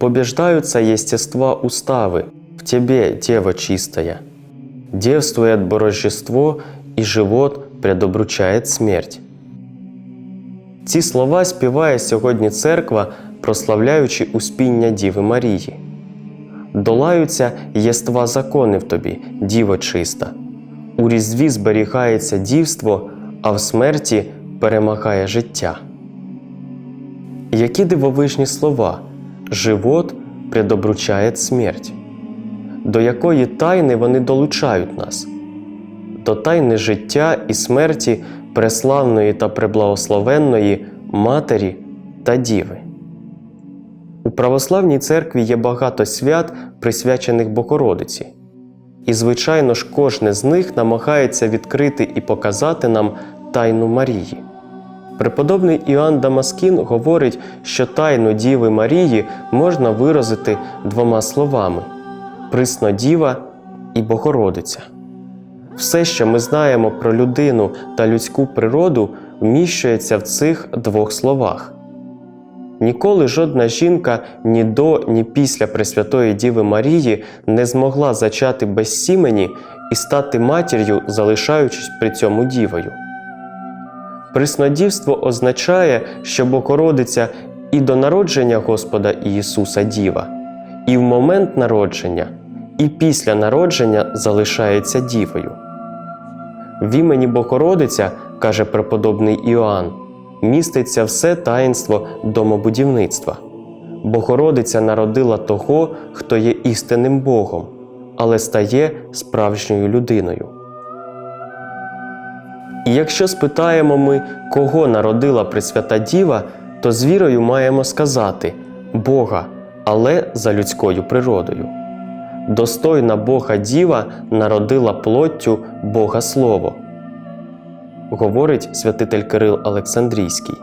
Побеждаются естества уставы в тебе, Дева чистая. Девствует божество, і живот предобручає смерть. Ці слова співає сьогодні церква, прославляючи успіння Діви Марії. Долаються єства закони в тобі, Діво чиста. У різдві зберігається дівство, а в смерті перемагає життя. Які дивовижні слова! Живот предобручає смерть. До якої тайни вони долучають нас? До тайни життя і смерті преславної та преблагословенної Матері та Діви. У православній церкві є багато свят, присвячених Богородиці. І, звичайно ж, кожне з них намагається відкрити і показати нам тайну Марії. Преподобний Іоанн Дамаскін говорить, що тайну Діви Марії можна виразити двома словами Приснодіва і Богородиця. Все, що ми знаємо про людину та людську природу, вміщується в цих двох словах. Ніколи жодна жінка ні до, ні після Пресвятої Діви Марії не змогла зачати без сімені і стати матір'ю, залишаючись при цьому дівою. Приснодівство означає, що Богородиця і до народження Господа Ісуса Діва, і в момент народження, і після народження залишається дівою. В імені Богородиця, каже преподобний Іоанн, міститься все таїнство домобудівництва. Богородиця народила того, хто є істинним Богом, але стає справжньою людиною. І якщо спитаємо ми, кого народила Пресвята Діва, то з вірою маємо сказати Бога, але за людською природою. Достойна Бога Діва народила плоттю Бога Слово, говорить святитель Кирил Олександрійський.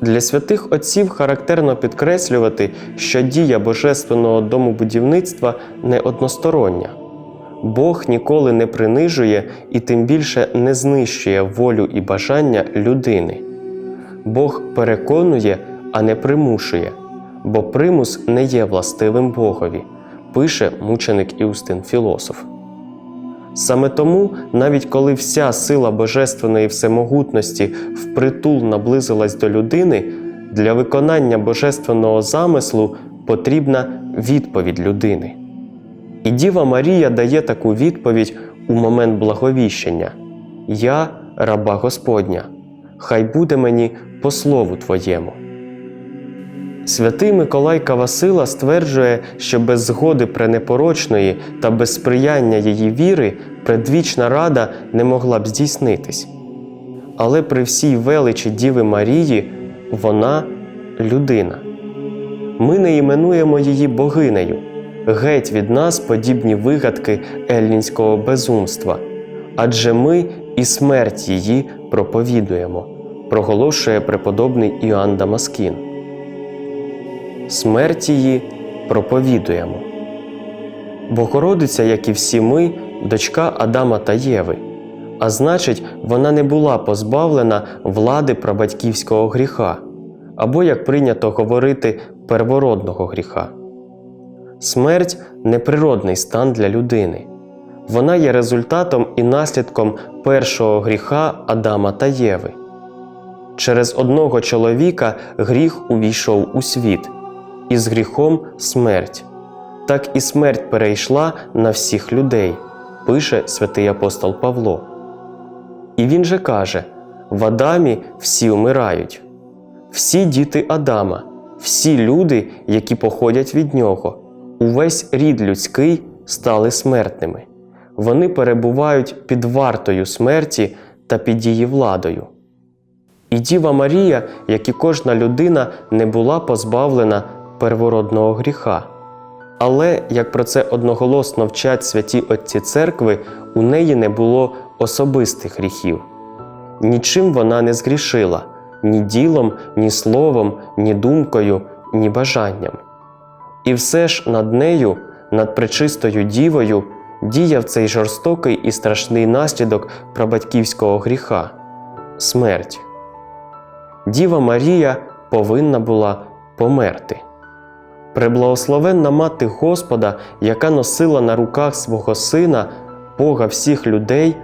Для святих отців характерно підкреслювати, що дія божественного домобудівництва не одностороння. Бог ніколи не принижує і тим більше не знищує волю і бажання людини. Бог переконує, а не примушує, бо примус не є властивим Богові, пише мученик Іустин філософ. Саме тому, навіть коли вся сила божественної всемогутності впритул наблизилась до людини, для виконання божественного замислу потрібна відповідь людини. І Діва Марія дає таку відповідь у момент благовіщення: Я раба Господня, хай буде мені по слову Твоєму. Святий Миколай Кавасила стверджує, що без згоди пренепорочної та без сприяння її віри предвічна рада не могла б здійснитись. Але при всій величі Діви Марії вона людина. Ми не іменуємо її богинею, геть від нас подібні вигадки еллінського безумства, адже ми і смерть її проповідуємо, проголошує преподобний Іоанн Дамаскін смерть її проповідуємо. Богородиця, як і всі ми, дочка Адама та Єви, а значить, вона не була позбавлена влади прабатьківського гріха, або, як прийнято говорити, первородного гріха. Смерть неприродний стан для людини. Вона є результатом і наслідком першого гріха Адама та Єви. Через одного чоловіка гріх увійшов у світ і з гріхом смерть. Так і смерть перейшла на всіх людей, пише святий апостол Павло. І він же каже: в Адамі всі вмирають, всі діти Адама, всі люди, які походять від нього, увесь рід людський стали смертними. Вони перебувають під вартою смерті та під її владою. І Діва Марія, як і кожна людина, не була позбавлена первородного гріха. Але, як про це одноголосно вчать святі Отці церкви, у неї не було особистих гріхів. Нічим вона не згрішила ні ділом, ні словом, ні думкою, ні бажанням. І все ж над нею, над пречистою дівою, діяв цей жорстокий і страшний наслідок прабатьківського гріха смерть. Діва Марія повинна була померти. Преблагословенна мати Господа, яка носила на руках свого Сина, Бога всіх людей,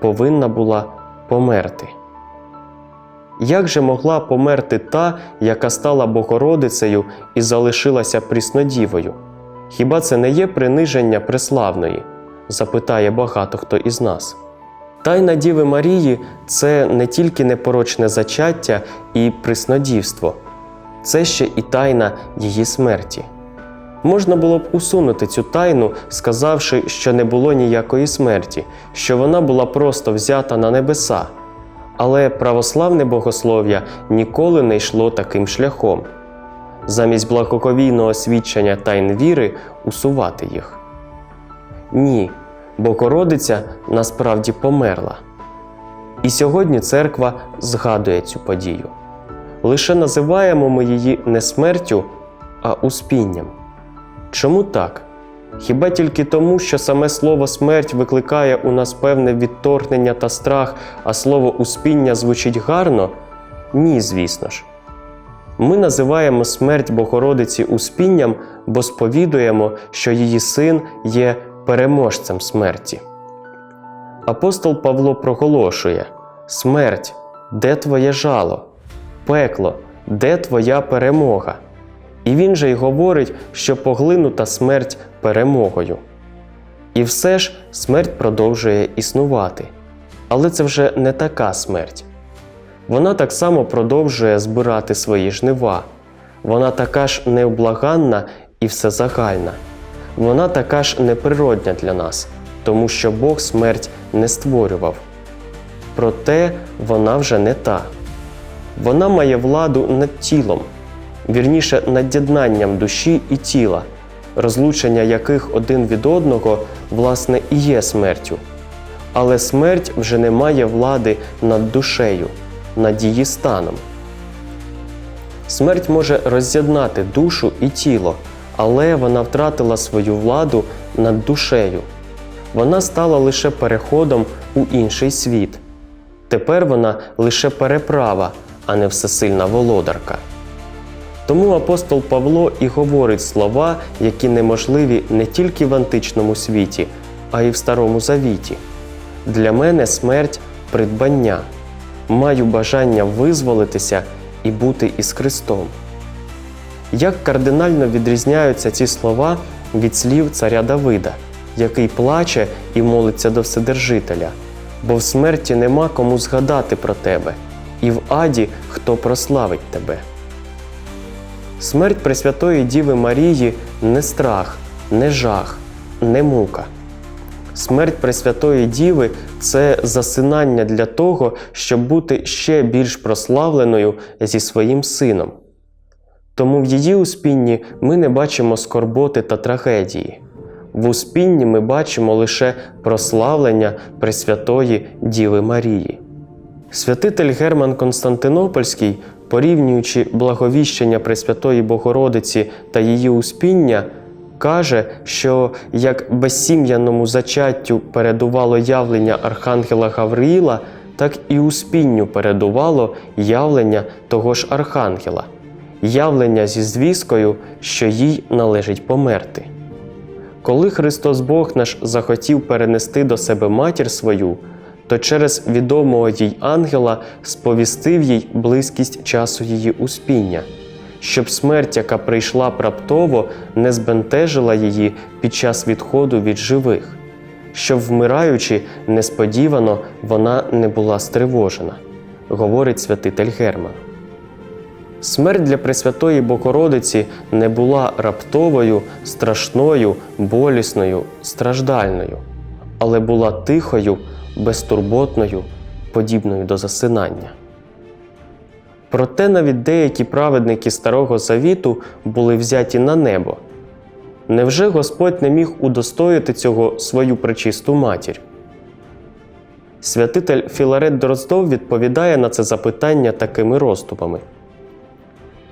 повинна була померти. Як же могла померти та, яка стала Богородицею і залишилася пріснодівою? Хіба це не є приниження преславної? запитає багато хто із нас. Тайна Діви Марії це не тільки непорочне зачаття і приснодівство, це ще і тайна її смерті. Можна було б усунути цю тайну, сказавши, що не було ніякої смерті, що вона була просто взята на небеса. Але православне богослов'я ніколи не йшло таким шляхом замість благоговійного свідчення тайн віри усувати їх. Ні, Богородиця насправді померла. І сьогодні церква згадує цю подію. Лише називаємо ми її не смертю, а успінням. Чому так? Хіба тільки тому, що саме слово смерть викликає у нас певне відторгнення та страх, а слово успіння звучить гарно? Ні, звісно ж. Ми називаємо смерть Богородиці успінням, бо сповідуємо, що її син є переможцем смерті. Апостол Павло проголошує: Смерть, де твоє жало? Пекло, де твоя перемога? І він же й говорить, що поглинута смерть перемогою. І все ж смерть продовжує існувати. Але це вже не така смерть. Вона так само продовжує збирати свої жнива. Вона така ж необлаганна і всезагальна. Вона така ж неприродня для нас, тому що Бог смерть не створював. Проте вона вже не та. Вона має владу над тілом, вірніше над єднанням душі і тіла, розлучення яких один від одного, власне, і є смертю. Але смерть вже не має влади над душею, над її станом. Смерть може роз'єднати душу і тіло, але вона втратила свою владу над душею. Вона стала лише переходом у інший світ. Тепер вона лише переправа, а не всесильна володарка. Тому апостол Павло і говорить слова, які неможливі не тільки в античному світі, а й в Старому Завіті. Для мене смерть придбання. Маю бажання визволитися і бути із Христом. Як кардинально відрізняються ці слова від слів царя Давида, який плаче і молиться до Вседержителя, бо в смерті нема кому згадати про тебе, і в аді хто прославить тебе. Смерть Пресвятої Діви Марії не страх, не жах, не мука. Смерть Пресвятої Діви це засинання для того, щоб бути ще більш прославленою зі своїм сином. Тому в її успінні ми не бачимо скорботи та трагедії. В успінні ми бачимо лише прославлення Пресвятої Діви Марії. Святитель Герман Константинопольський, порівнюючи благовіщення Пресвятої Богородиці та її успіння, каже, що як безсім'яному зачаттю передувало явлення Архангела Гавриїла, так і успінню передувало явлення того ж Архангела, явлення зі звісткою, що їй належить померти. Коли Христос Бог наш захотів перенести до себе матір свою, то через відомого їй ангела сповістив їй близькість часу її успіння, щоб смерть, яка прийшла раптово, не збентежила її під час відходу від живих, щоб, вмираючи, несподівано вона не була стривожена, говорить святитель Герман. Смерть для Пресвятої Богородиці не була раптовою, страшною, болісною, страждальною, але була тихою, безтурботною, подібною до засинання. Проте навіть деякі праведники Старого Завіту були взяті на небо. Невже Господь не міг удостоїти цього свою пречисту матір? Святитель Філарет Дроздов відповідає на це запитання такими розступами.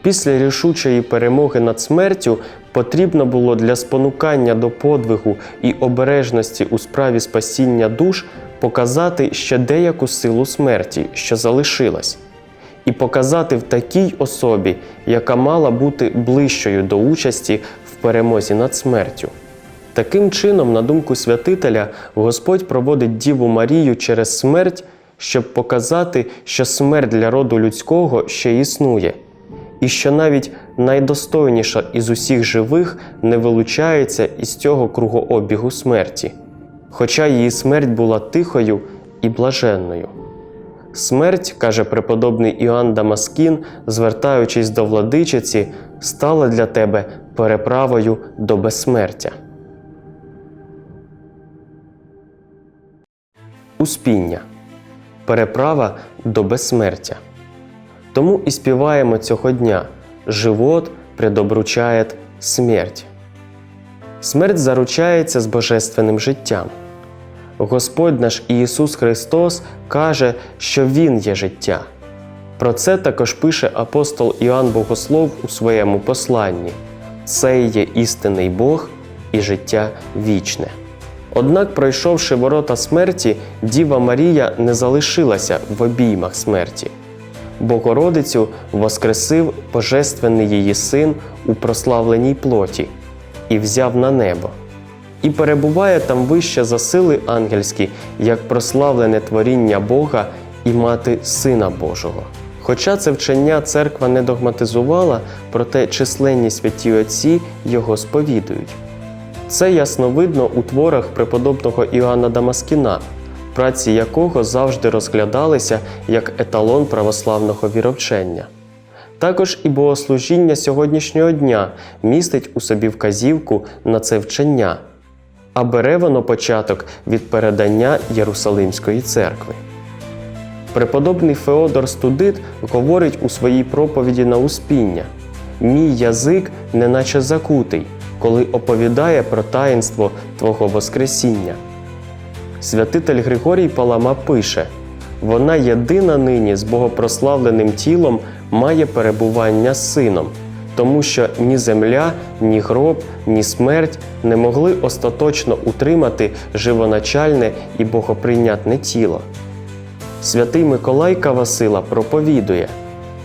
Після рішучої перемоги над смертю потрібно було для спонукання до подвигу і обережності у справі спасіння душ показати ще деяку силу смерті, що залишилась, і показати в такій особі, яка мала бути ближчою до участі в перемозі над смертю. Таким чином, на думку святителя, Господь проводить Діву Марію через смерть, щоб показати, що смерть для роду людського ще існує, і що навіть найдостойніша із усіх живих не вилучається із цього кругообігу смерті, хоча її смерть була тихою і блаженною. Смерть, каже преподобний Іоанн Дамаскін, звертаючись до владичиці, стала для тебе переправою до безсмертя. Успіння переправа до безсмертя. Тому і співаємо цього дня живот предобручає смерть. Смерть заручається з божественним життям. Господь наш Ісус Христос каже, що Він є життя. Про це також пише апостол Іоанн Богослов у своєму посланні: це є істинний Бог і життя вічне. Однак, пройшовши ворота смерті, Діва Марія не залишилася в обіймах смерті. Богородицю воскресив Божественний її син у прославленій плоті і взяв на небо. І перебуває там вище за сили ангельські, як прославлене творіння Бога і мати Сина Божого. Хоча це вчення церква не догматизувала, проте численні святі отці його сповідують. Це ясно видно у творах преподобного Іоанна Дамаскіна, праці якого завжди розглядалися як еталон православного віровчення. Також і богослужіння сьогоднішнього дня містить у собі вказівку на це вчення, а бере воно початок від передання Єрусалимської церкви. Преподобний Феодор Студит говорить у своїй проповіді на успіння: Мій язик неначе закутий, коли оповідає про таїнство Твого Воскресіння. Святитель Григорій Палама пише: вона єдина нині з богопрославленим тілом має перебування з сином, тому що ні земля, ні гроб, ні смерть не могли остаточно утримати живоначальне і богоприйнятне тіло. Святий Миколай Кавасила проповідує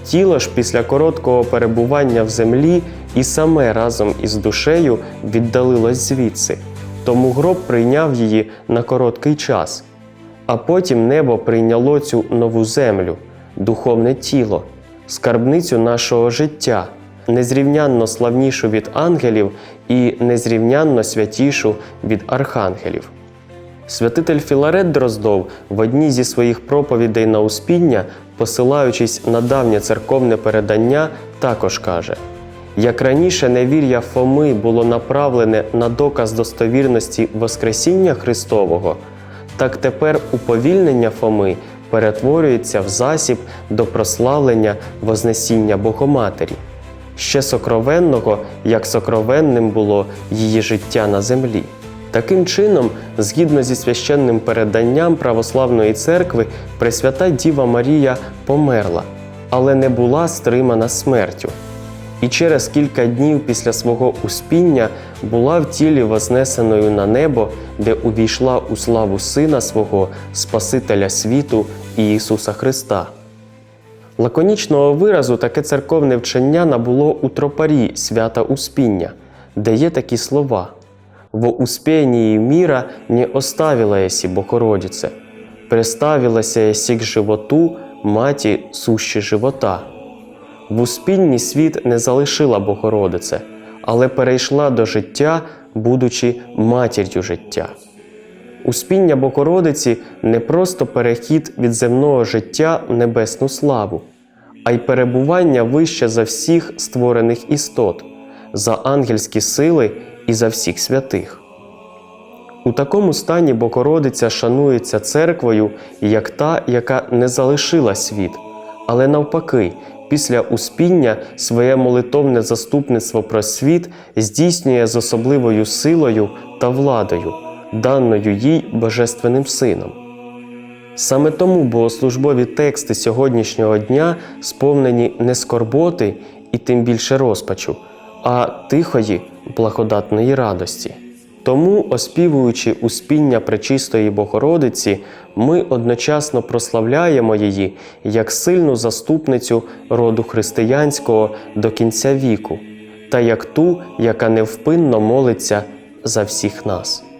тіло ж після короткого перебування в землі і саме разом із душею віддалилось звідси, тому гроб прийняв її на короткий час, а потім небо прийняло цю нову землю, духовне тіло, скарбницю нашого життя, незрівнянно славнішу від ангелів і незрівнянно святішу від архангелів. Святитель Філарет Дроздов в одній зі своїх проповідей на успіння, посилаючись на давнє церковне передання, також каже: як раніше невір'я Фоми було направлене на доказ достовірності Воскресіння Христового, так тепер уповільнення Фоми перетворюється в засіб до прославлення Вознесіння Богоматері, ще сокровенного, як сокровенним було її життя на землі. Таким чином, згідно зі священним переданням православної церкви, Пресвята Діва Марія померла, але не була стримана смертю. І через кілька днів після свого успіння була в тілі вознесеною на небо, де увійшла у славу Сина свого, Спасителя світу Ісуса Христа. Лаконічного виразу таке церковне вчення набуло у тропарі свята Успіння, де є такі слова во успении мира не оставила еси Богородице, приставилася еси к животу маті сущі живота. В успінні світ не залишила Богородице, але перейшла до життя, будучи матір'ю життя. Успіння Богородиці не просто перехід від земного життя в небесну славу, а й перебування вище за всіх створених істот, за ангельські сили і за всіх святих. У такому стані Богородиця шанується церквою як та, яка не залишила світ, але навпаки, після успіння своє молитовне заступництво про світ здійснює з особливою силою та владою, даною їй Божественним Сином. Саме тому богослужбові тексти сьогоднішнього дня сповнені не скорботи і тим більше розпачу, а тихої благодатної радості. Тому, оспівуючи успіння Пречистої Богородиці, ми одночасно прославляємо її як сильну заступницю роду християнського до кінця віку, та як ту, яка невпинно молиться за всіх нас.